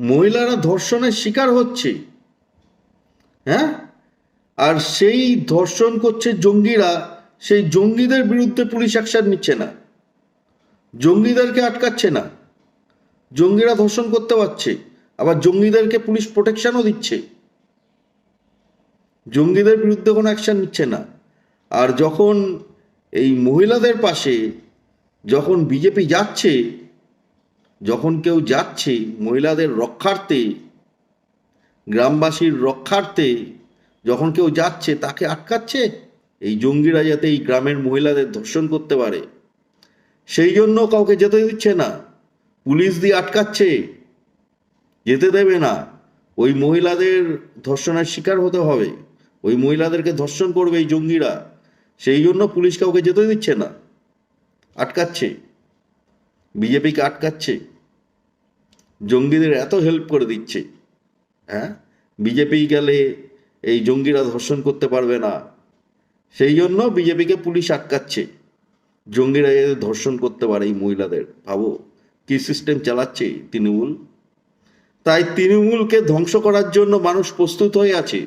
মহিলারা ধর্ষণের শিকার হচ্ছে। হ্যাঁ? আর সেই ধর্ষণ করছে জঙ্গিরা, সেই জঙ্গিদের বিরুদ্ধে পুলিশ অ্যাকশন নিচ্ছে না। জঙ্গিদেরকে আটকাচ্ছে না। জঙ্গিরা ধর্ষণ করতে পারছে, আবার জঙ্গিদেরকে পুলিশ প্রোটেকশনও দিচ্ছে। জঙ্গিদের বিরুদ্ধে কোনো অ্যাকশন নিচ্ছে না। আর যখন এই মহিলাদের পাশে যখন বিজেপি যাচ্ছে যখন কেউ যাচ্ছে মহিলাদের রক্ষার্থে, গ্রামবাসীর রক্ষার্থে, যখন কেউ যাচ্ছে তাকে আটকাচ্ছে, এই জঙ্গিরা যাতে এই গ্রামের মহিলাদের ধর্ষণ করতে পারে। সেই জন্য কাউকে যেতে দিচ্ছে না। পুলিশ দিয়ে আটকাচ্ছে, যেতে দেবে না। ওই মহিলাদের ধর্ষণের শিকার হতে হবে। ওই মহিলাদেরকে ধর্ষণ করবে এই জঙ্গিরা। সেই জন্য পুলিশ কাউকে যেতে দিচ্ছে না। আটকাচ্ছে। বিজেপিকে আটকাচ্ছে, জঙ্গিদের এত হেল্প করে দিচ্ছে হ্যাঁ? বিজেপি গেলে এই জঙ্গিরা ধর্ষণ করতে পারবে না। সেই জন্য বিজেপিকে পুলিশ আটকাচ্ছে। জঙ্গিরা যাতে ধর্ষণ করতে পারে এই মহিলাদের। ভাবো, কি সিস্টেম চালাচ্ছে তৃণমূল? তাই তৃণমূলকে ধ্বংস করার জন্য মানুষ প্রস্তুত হয়ে আছে।